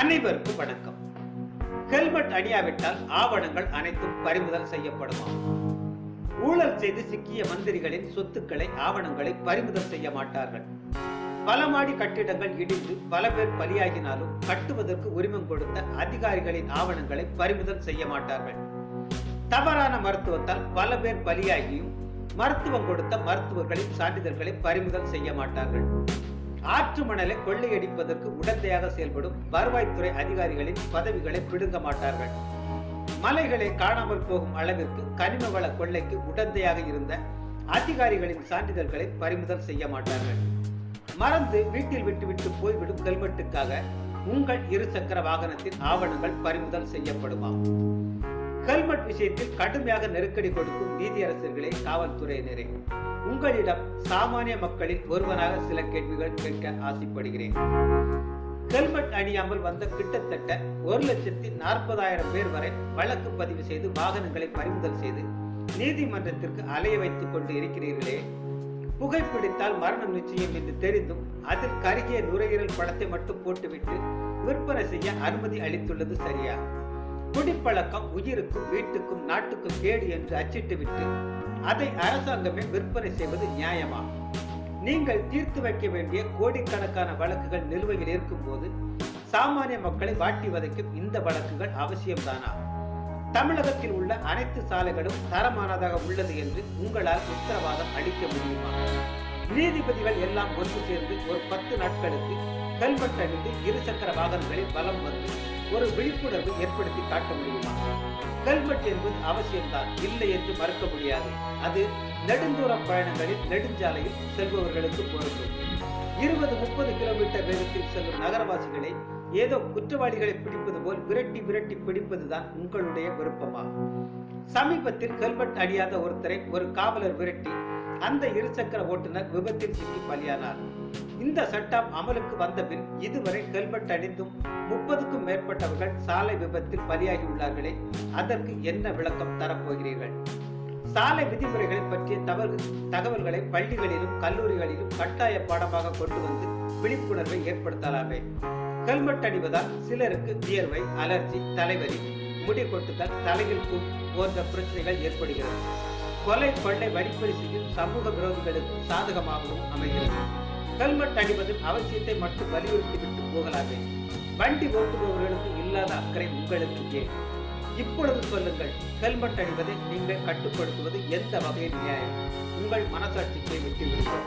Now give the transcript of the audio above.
அனைவருக்கும் வணக்கம். ஹெல்மெட் அணியாவிட்டால் ஆவணங்கள் அனைத்தும் பறிமுதல் செய்யப்படுமா? ஊழல் செய்து சிக்கிய மந்திரிகளின் சொத்துக்களை ஆவணங்களை பறிமுதல் செய்ய மாட்டார்கள். பல மாடி கட்டிடங்கள் இடிந்து பல பேர் பலியாகினாலும் கட்டுவதற்கு உரிமம் கொடுத்த அதிகாரிகளின் ஆவணங்களை பறிமுதல் செய்ய மாட்டார்கள். தவறான மருத்துவத்தால் பல பேர் பலியாகியும் மருத்துவம் கொடுத்த மருத்துவர்களின் சான்றிதழ்களை பறிமுதல் செய்ய மாட்டார்கள். ஆற்று மணலை கொள்ளையடிப்பதற்கு உடந்தையாக செயல்படும் வருவாய்த்துறை அதிகாரிகளின் பதவிகளை பிடுங்க மாட்டார்கள். மலைகளை காணாமல் போகும் அளவிற்கு கனிம வள கொள்ளைக்கு உடந்தையாக இருந்த அதிகாரிகளின் சான்றிதழ்களை பறிமுதல் செய்ய மாட்டார்கள். மறந்து வீட்டில் விட்டுவிட்டு போய்விடும் ஹெல்மெட்டுக்காக உங்கள் இருசக்கர வாகனத்தின் ஆவணங்கள் பறிமுதல் செய்யப்படுமா ஹெல்மெட் விஷயத்தில் கடுமையாக நெருக்கடி கொடுக்கும் நீதியரசர்களே காவல்துறையினரே உங்களிடம் சாமானிய மக்களில் ஒருவனாக சில கேள்விகள் கேட்க ஆசைப்படுகிறேன். ஹெல்மெட் அணியாமல் வந்த கிட்டத்தட்ட ஒரு லட்சத்தி நாற்பதாயிரம் பேர் வரை வழக்கு பதிவு செய்து வாகனங்களை பறிமுதல் செய்து நீதிமன்றத்திற்கு அலைய வைத்துக் கொண்டு இருக்கிறீர்களே. புகைப்பிடித்தால் மரணம் நிச்சயம் என்று தெரிந்தும் அதில் கருகிய நுரையீரல் படத்தை மட்டும் போட்டுவிட்டு விற்பனை செய்ய அனுமதி அளித்துள்ளது சரியா? குடிப்பழக்கம் உயிருக்கும் வீட்டுக்கும் நாட்டுக்கும் கேடு என்று அச்சிட்டுவிட்டு அதை அரசாங்கமே விற்பனை செய்வது நியாயமா நீங்கள் தீர்த்து வைக்க வேண்டிய கோடிக்கணக்கான வழக்குகள் நிலுவையில் இருக்கும்போது சாமானிய மக்களை வாட்டி வதைக்கும் இந்த வழக்குகள் அவசியம்தானா? தமிழகத்தில் உள்ள அனைத்து சாலைகளும் தரமானதாக உள்ளது என்று உங்களால் உத்தரவாதம் அளிக்க முடியுமா? நீதிபதிகள் எல்லாம் ஒன்று சேர்ந்து ஒரு பத்து நாட்களுக்கு கல்வெட்டு அணிந்து இருசக்கர வாகனங்களில் வலம் வந்து ஒரு விழிப்புணர்வு ஏற்படுத்தி காட்ட முடியுமா? ஹெல்மெட் என்பது அவசியம்தான். இல்லை என்று மறுக்க முடியாது. அது நெடுந்தூர பயணங்களில் நெடுஞ்சாலையில் செல்பவர்களுக்கு பொருந்தும். இருபது முப்பது கிலோமீட்டர் வேகத்தில் செல்லும் நகரவாசிகளை ஏதோ குற்றவாளிகளை பிடிப்பது போல் விரட்டி விரட்டி பிடிப்பதுதான் உங்களுடைய விருப்பமா சமீபத்தில் ஹெல்மெட் அணியாத ஒருத்தரை ஒரு காவலர் விரட்டி அந்த இருசக்கர ஓட்டுநர் விபத்தில் சிக்கி பலியானார். இந்த சட்டம் அமலுக்கு வந்த பின் இதுவரை ஹெல்மெட் அணிந்தும் முப்பதுக்கும் மேற்பட்டவர்கள் சாலை விபத்தில் பலியாகி உள்ளார்களே அதற்கு என்ன விளக்கம் தரப்போகிறீர்கள்? சாலை விதிமுறைகளை பற்றிய தகவல் தகவல்களை பள்ளிகளிலும் கல்லூரிகளிலும் கட்டாய பாடமாக கொண்டு வந்து விழிப்புணர்வை ஏற்படுத்தலாமே. ஹெல்மெட் அணிவதால் சிலருக்கு வியர்வை அலர்ஜி தலைவலி முடி கொட்டுதல் தலையில் புண் போன்ற பிரச்சனைகள் ஏற்படுகிறது. கொலை கொள்ளை வழிப்பறி செய்யும் சமூக விரோதிகளுக்கு சாதகமாகவும் அமைகிறது. ஹெல்மெட் அணிவதன் அவசியத்தை மட்டும் வலியுறுத்தி விட்டு போகலாமே. வண்டி ஓட்டுபவர்களுக்கு இல்லாத அக்கறை உங்களுக்கு ஏன்? இப்பொழுது சொல்லுங்கள் ஹெல்மெட் அணிவதை நீங்கள் கட்டுப்படுத்துவது எந்த வகையில் நியாயம்? உங்கள் மனசாட்சிக்கை விட்டு விடுங்கள்